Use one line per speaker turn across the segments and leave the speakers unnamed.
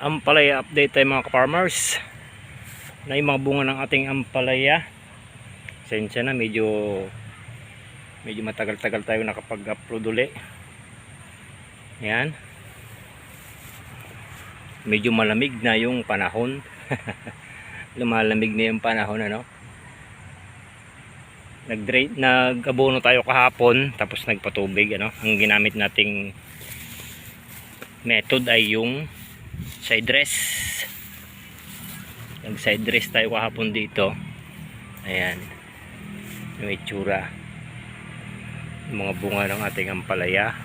ampalaya update tayo mga farmers na yung mga bunga ng ating ampalaya. Sensya na medyo medyo matagal-tagal tayo nakapag-upload uli. Yan medyo malamig na yung panahon. Lumalamig na yung panahon ano? Nag nag-abono tayo kahapon tapos nagpatubig ano? Ang ginamit nating method ay yung side dress. Nag side dress tayo kahapon dito. Ayan. Yung itsura. Yung mga bunga ng ating ampalaya.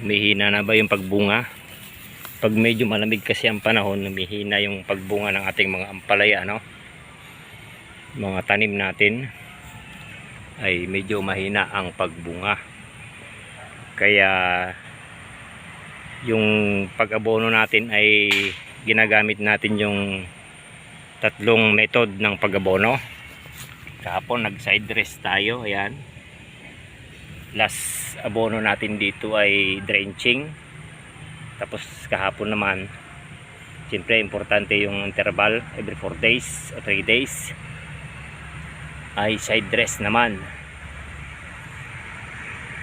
Humihina na ba yung pagbunga? Pag medyo malamig kasi ang panahon humihina yung pagbunga ng ating mga ampalaya no mga tanim natin ay medyo mahina ang pagbunga. Kaya yung pag-abono natin ay ginagamit natin yung tatlong method ng pag-abono. Kahapon nag side dress tayo ayan. Last abono natin dito ay drenching. Tapos kahapon naman siyempre importante yung interval every 4 days o 3 days. Ay side dress naman.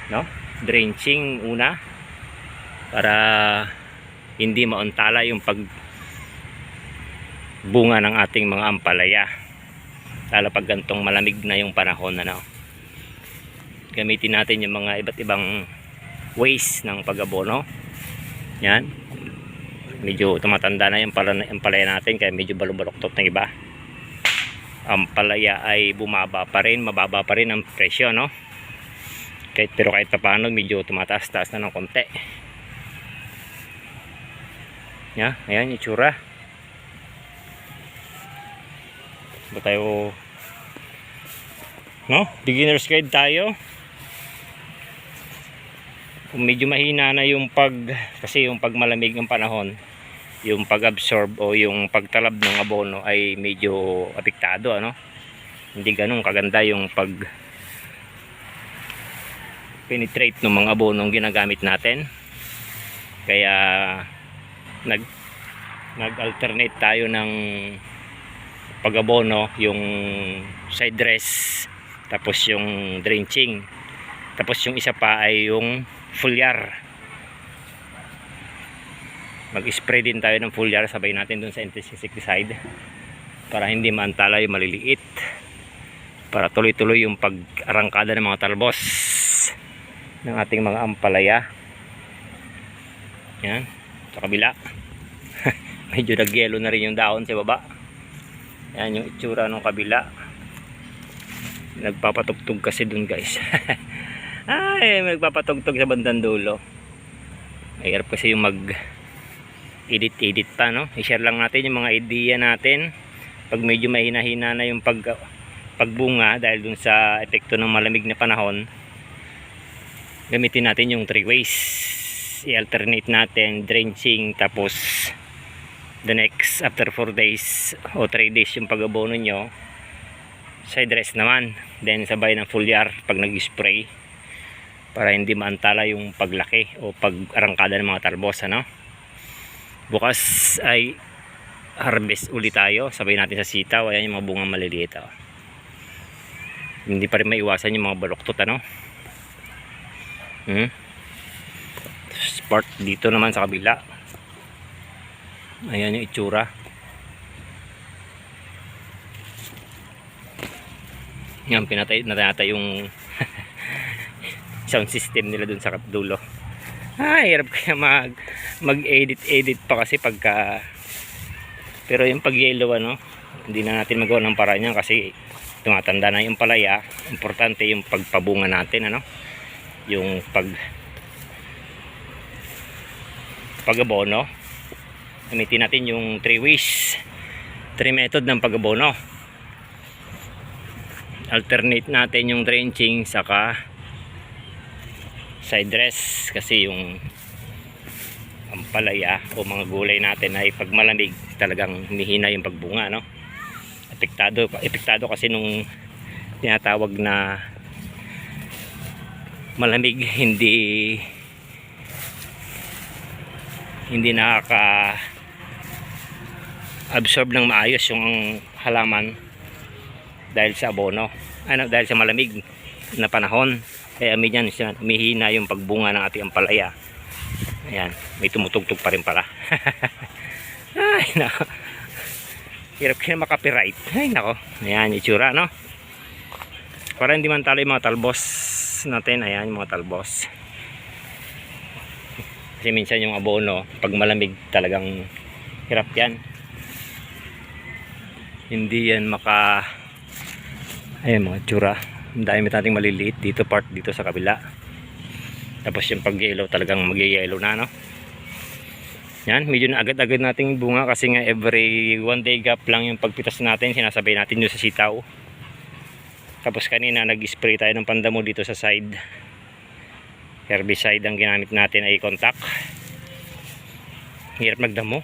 No? Drenching una para hindi mauntala yung pag bunga ng ating mga ampalaya. Lalo pag gantong malamig na yung panahon ano. Gamitin natin yung mga iba't ibang ways ng pag-abono. Yan. Medyo tumatanda na yung pala- ampalaya natin kaya medyo balong-baloktot ng iba. Ang palaya ay bumaba pa rin, mababa pa rin ang presyo, no? Kahit, pero kahit pa paano, medyo tumataas-taas na ng konti. Ya, ayan yung tsura. Ba tayo, no? Beginner's guide tayo. Kung medyo mahina na yung pag, kasi yung pag malamig ng panahon, yung pag-absorb o yung pagtalab ng abono ay medyo apektado ano hindi ganun kaganda yung pag penetrate ng mga abonong ginagamit natin kaya nag nag-alternate tayo ng pag-abono yung side dress tapos yung drenching. Tapos yung isa pa ay yung foliar mag-spray din tayo ng foliar sabay natin dun sa insecticide para hindi maantala yung maliliit para tuloy-tuloy yung pag-arangkada ng mga talbos ng ating mga ampalaya. Yan sa kabila. Medyo nagyelo na rin yung dahon sa baba. Yan yung itsura ng kabila. Nagpapatugtog kasi dun guys. Ay nagpapatugtog sa bandang dulo. Mahirap kasi yung mag edit edit pa no? I-share lang natin yung mga idea natin. Pag medyo mahina-hina na yung pag pagbunga dahil dun sa epekto ng malamig na panahon gamitin natin yung three ways i-alternate natin drenching tapos the next after 4 days o 3 days yung pag-abono nyo side dress naman. Then sabay ng foliar pag nag-spray para hindi maantala yung paglaki o pag-arangkada ng mga talbos ano? Bukas ay harvest ulit tayo. Sabay natin sa sitaw. Ayan yung mga bunga maliliit oh. hindi pa rin maiwasan yung mga baluktot ano? Hmm? Part dito naman sa kabila. Ayan yung itsura. Yan pinatay natay yung sound system nila dun sa dulo. Ah hirap kaya mag mag edit edit pa kasi pagka pero yung pag yellow ano hindi na natin magawa ng paraan yan kasi tumatanda na yung palaya. Importante yung pagpabunga natin ano yung pag pag-abono. Gamitin natin yung 3 ways 3 method ng pag-abono. Alternate natin yung drenching saka side dress kasi yung ang palaya o mga gulay natin ay pag malamig talagang humihina yung pagbunga no? Epektado epektado kasi nung tinatawag na malamig hindi hindi nakaka absorb ng maayos yung halaman dahil sa abono. Ano dahil sa malamig na panahon. Kaya minyan siya humihina yung pagbunga ng ating ampalaya. Ayan may tumutugtog pa rin pala. Ay nako. Hirap kaya makapiright ay nako. Ayan itsura no? Para hindi man talo yung mga talbos natin. Ayan yung mga talbos kasi minsan yung abono pag malamig talagang hirap yan. Hindi yan maka ayun mga tsura. Ang dami nating maliliit dito part dito sa kabila. Tapos yung pag yellow talagang mag yellow na no? Yan medyo na agad-agad nating bunga kasi nga every one day gap lang yung pagpitas natin. Sinasabay natin yung sa sitaw. Tapos kanina nag-spray tayo ng pandamo dito sa side herbicide ang ginamit natin ay contact. Hirap magdamo.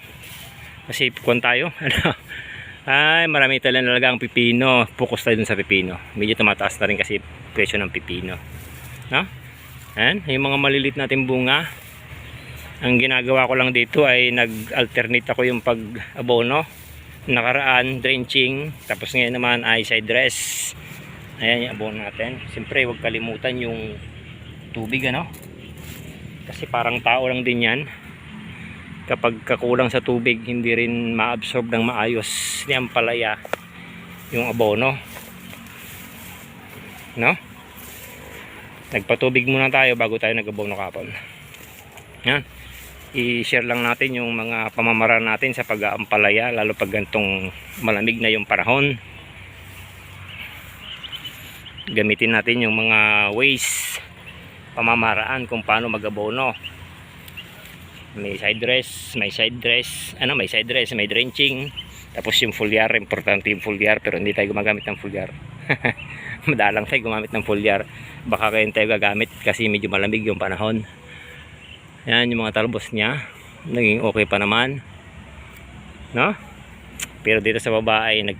Kasi kung tayo. Ano? Ay marami talaga ang pipino. Focus tayo dun sa pipino. Medyo tumataas na rin kasi presyo ng pipino. No? Ayan, yung mga malilit natin bunga. Ang ginagawa ko lang dito ay nag-alternate ako yung pag-abono. Nakaraan drenching. Tapos ngayon naman ay side dress ayan yung abono natin. Siyempre huwag kalimutan yung tubig ano? Kasi parang tao lang din yan. Kapag kakulang sa tubig hindi rin ma-absorb ng maayos. Ni ang palaya yung abono. No? Nagpatubig muna tayo bago tayo nag-abono kapon yan. I-share lang natin yung mga pamamaraan natin sa pag-aampalaya lalo pag gantong malamig na yung panahon gamitin natin yung mga ways pamamaraan kung paano mag-abono. May side dress, may side dress, ano may side dress, may drenching. Tapos yung foliar, importante yung foliar pero hindi tayo gumagamit ng foliar madalang tayo gumamit ng foliar baka kayo tayo gagamit kasi medyo malamig yung panahon. Yan yung mga talbos niya. Naging okay pa naman. No? Pero dito sa baba ay nag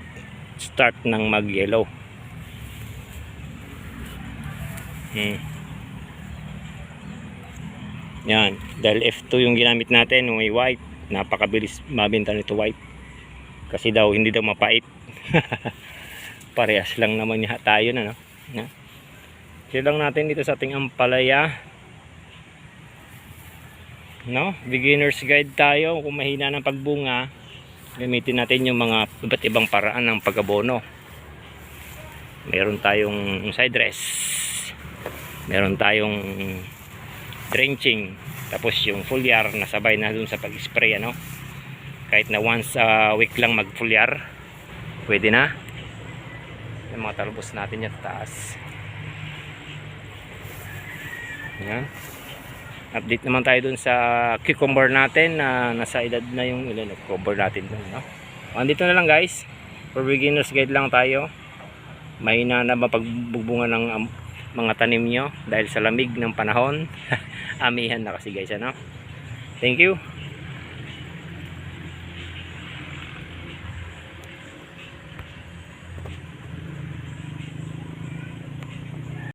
start ng mag yellow hmm. Yan. Dahil F2 yung ginamit natin may white. Napakabilis mabenta nito white. Kasi daw hindi daw mapait. Parehas lang naman niya tayo na no? Lang natin dito sa ating ampalaya. No? Beginners guide tayo. Kung mahina ng pagbunga gamitin natin yung mga iba't ibang paraan ng pag-abono. Meron tayong side dress meron tayong drenching. Tapos yung foliar na sabay na dun sa pag-spray ano? Kahit na once a week lang mag foliar pwede na. Yung mga talbos natin yan taas. Yan update naman tayo dun sa cucumber natin na nasa edad na yung ilan cover natin dun no? andito na lang guys. For beginners guide lang tayo. Mahina na mapagbubunga ng mga tanim nyo dahil sa lamig ng panahon. Amihan na kasi guys ano? Thank you